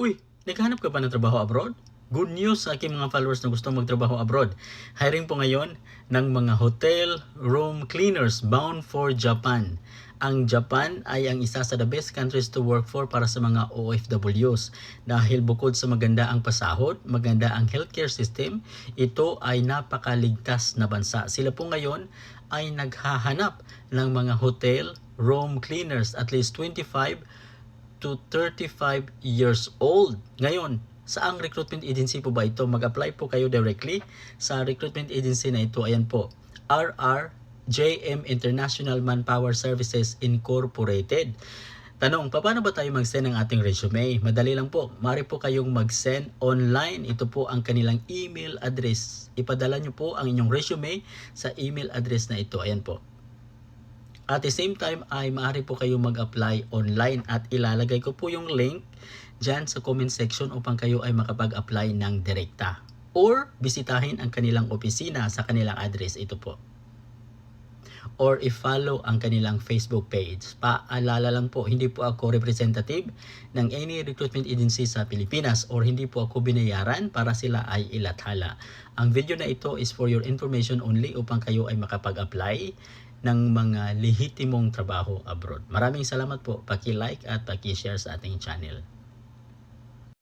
Uy, naghahanap ka ba ng trabaho abroad? Good news sa aking mga followers na gusto magtrabaho abroad. Hiring po ngayon ng mga hotel room cleaners bound for Japan. Ang Japan ay ang isa sa the best countries to work for para sa mga OFWs. Dahil bukod sa maganda ang pasahod, maganda ang healthcare system, ito ay napakaligtas na bansa. Sila po ngayon ay naghahanap ng mga hotel room cleaners at least 25 to 35 years old. Ngayon, saang recruitment agency po ba ito? Mag-apply po kayo directly sa recruitment agency na ito. Ayan po, RRJM International Manpower Services Incorporated. Tanong, paano ba tayo mag-send ng ating resume? Madali lang po. Mari po kayong mag-send online. Ito po ang kanilang email address. Ipadala nyo po ang inyong resume sa email address na ito. Ayan po. At the same time ay maaari po kayo mag-apply online at ilalagay ko po yung link dyan sa comment section upang kayo ay makapag-apply ng direkta. Or bisitahin ang kanilang opisina sa kanilang address. Ito po. Or i-follow ang kanilang Facebook page. Paalala lang po, hindi po ako representative ng any recruitment agency sa Pilipinas or hindi po ako binayaran para sila ay ilathala. Ang video na ito is for your information only upang kayo ay makapag-apply ng mga lehitimong trabaho abroad. Maraming salamat po. Paki-like at paki-share sa ating channel.